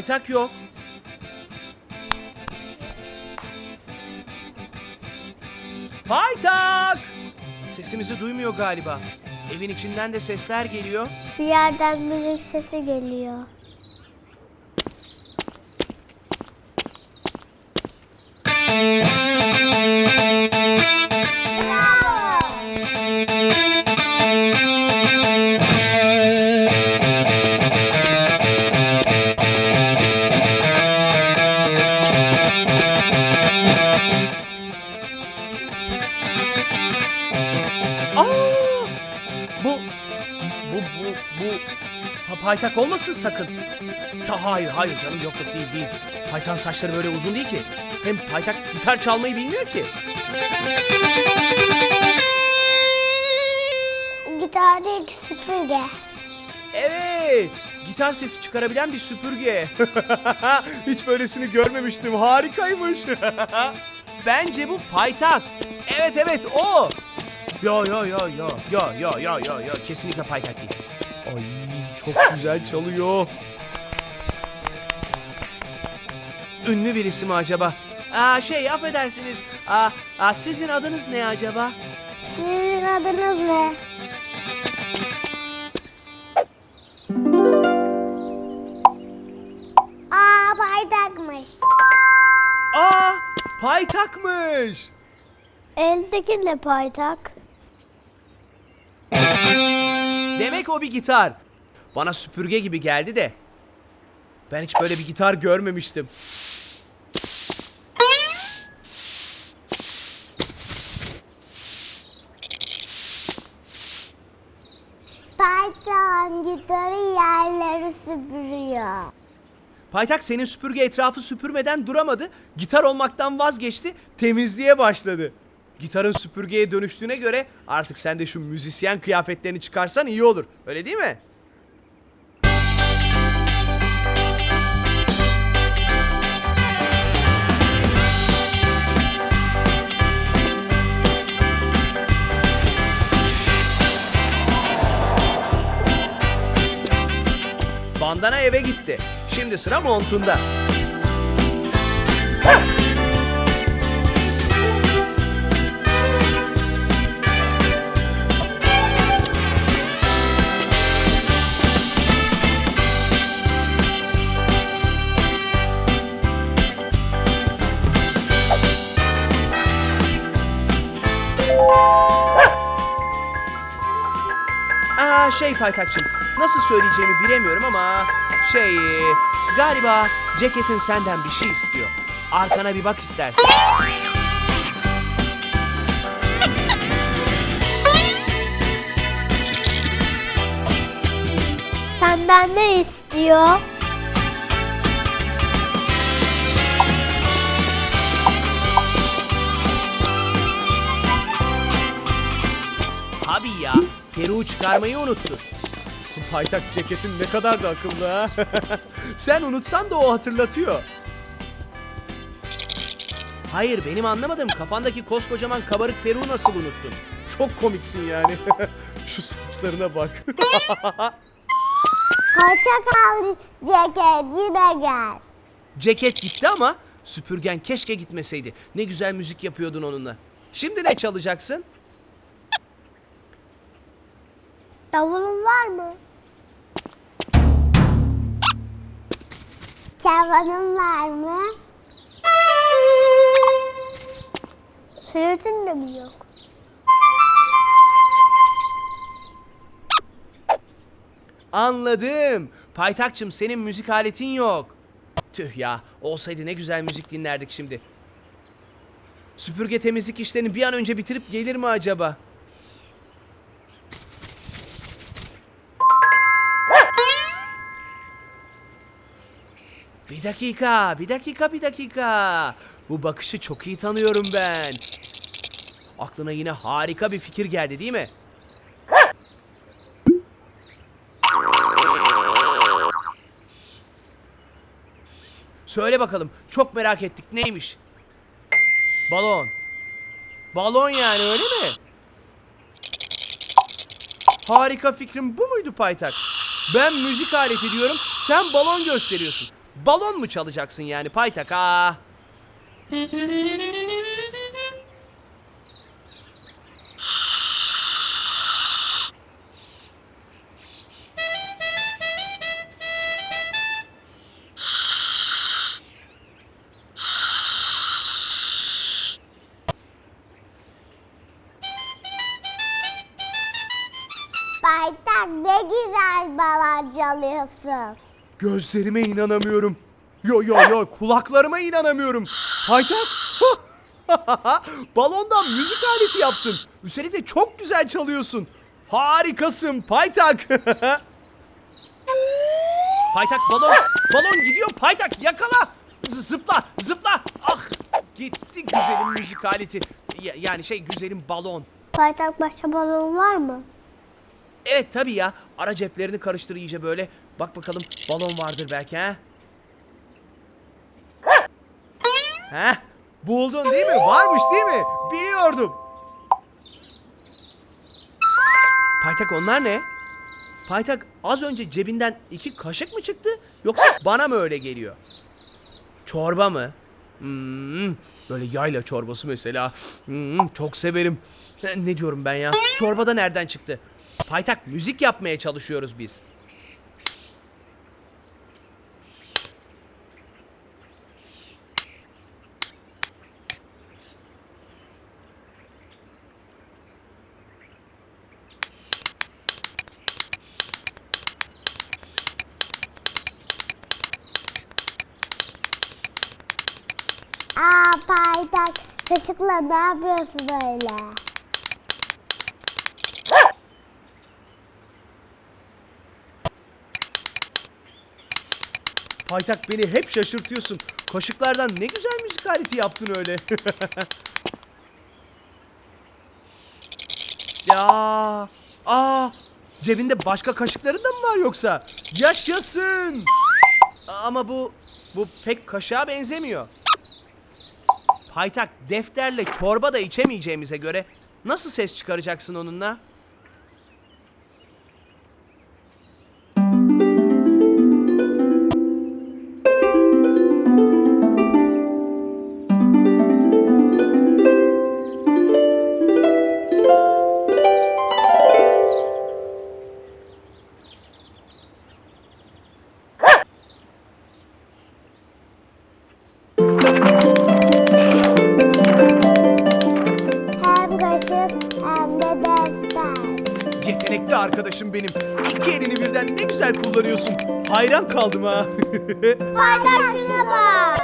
Paytak yok. Paytak! Sesimizi duymuyor galiba. Evin içinden de sesler geliyor. Bir yerden müzik sesi geliyor. paytak olmasın sakın. Ya hayır hayır canım yok yok değil değil. Paytan saçları böyle uzun değil ki. Hem paytak gitar çalmayı bilmiyor ki. Gitar değil ki süpürge. Evet. Gitar sesi çıkarabilen bir süpürge. Hiç böylesini görmemiştim. Harikaymış. Bence bu paytak. Evet evet o. Yo yo yo yo yo yo yo yo yo kesinlikle paytak değil. Ay çok güzel çalıyor. Ünlü birisi mi acaba? Aa şey affedersiniz. Aa, aa, sizin adınız ne acaba? Sizin adınız ne? Aa paytakmış. Aa paytakmış. Eldeki ne paytak? Demek o bir gitar. Bana süpürge gibi geldi de. Ben hiç böyle bir gitar görmemiştim. Paytak gitarı yerleri süpürüyor. Paytak senin süpürge etrafı süpürmeden duramadı. Gitar olmaktan vazgeçti. Temizliğe başladı. Gitarın süpürgeye dönüştüğüne göre artık sen de şu müzisyen kıyafetlerini çıkarsan iyi olur. Öyle değil mi? Bandana eve gitti. Şimdi sıra montunda. Aa şey Paytakçım, nasıl söyleyeceğimi bilemiyorum ama şey galiba ceketin senden bir şey istiyor. Arkana bir bak istersen. Senden ne istiyor? Tabii ya, peruğu çıkarmayı unuttu. Paytak ceketin ne kadar da akıllı ha. Sen unutsan da o hatırlatıyor. Hayır benim anlamadım. Kafandaki koskocaman kabarık peruğu nasıl unuttun? Çok komiksin yani. Şu saçlarına bak. Hoşça kal ceket yine gel. Ceket gitti ama süpürgen keşke gitmeseydi. Ne güzel müzik yapıyordun onunla. Şimdi ne çalacaksın? Davulun var mı? Kemanın var mı? Flütün de mi yok? Anladım. Paytakçım senin müzik aletin yok. Tüh ya olsaydı ne güzel müzik dinlerdik şimdi. Süpürge temizlik işlerini bir an önce bitirip gelir mi acaba? Bir dakika, bir dakika, bir dakika. Bu bakışı çok iyi tanıyorum ben. Aklına yine harika bir fikir geldi değil mi? Söyle bakalım. Çok merak ettik. Neymiş? Balon. Balon yani öyle mi? Harika fikrim bu muydu Paytak? Ben müzik aleti diyorum. Sen balon gösteriyorsun. Balon mu çalacaksın yani paytak ha? Paytak ne güzel balon çalıyorsun. Gözlerime inanamıyorum. Yo yo yo kulaklarıma inanamıyorum. Paytak. Balondan müzik aleti yaptın. Üstelik de çok güzel çalıyorsun. Harikasın Paytak. Paytak balon. Balon gidiyor Paytak yakala. Z- zıpla zıpla. Ah gitti güzelim müzik aleti. Ya- yani şey güzelim balon. Paytak başka balon var mı? Evet tabii ya. Ara ceplerini karıştır iyice böyle. Bak bakalım balon vardır belki ha. Heh. Buldun değil mi? Varmış değil mi? Biliyordum. Paytak onlar ne? Paytak az önce cebinden iki kaşık mı çıktı? Yoksa bana mı öyle geliyor? Çorba mı? Hmm, böyle yayla çorbası mesela. Hmm, çok severim. Ne, diyorum ben ya? Çorba da nereden çıktı? Paytak müzik yapmaya çalışıyoruz biz. Aa paytak kaşıkla ne yapıyorsun öyle? Paytak beni hep şaşırtıyorsun. Kaşıklardan ne güzel müzik aleti yaptın öyle. ya, aa, cebinde başka kaşıkların da mı var yoksa? Yaşasın. Ama bu bu pek kaşığa benzemiyor. Paytak defterle çorba da içemeyeceğimize göre nasıl ses çıkaracaksın onunla? Ne güzel kullanıyorsun. Hayran kaldım ha. Paytak şuna bak.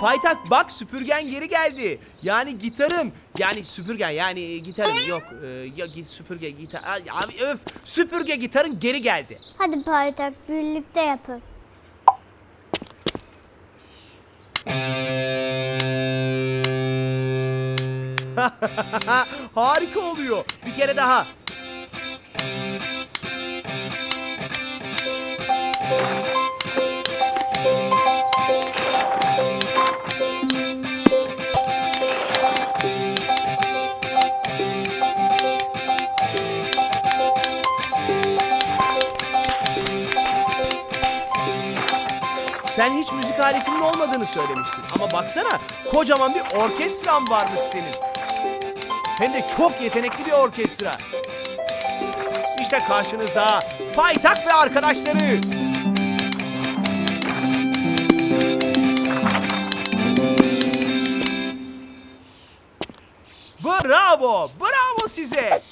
Paytak bak süpürgen geri geldi. Yani gitarın. Yani süpürgen yani gitarın yok. E, ya git süpürge gitar. Ay, Abi öf süpürge gitarın geri geldi. Hadi paytak birlikte yapın. Harika oluyor. Bir kere daha. Sen hiç müzik aletinin olmadığını söylemiştin. Ama baksana kocaman bir orkestran varmış senin. Hem de çok yetenekli bir orkestra. İşte karşınızda Paytak ve arkadaşları. Bravo, bravo size.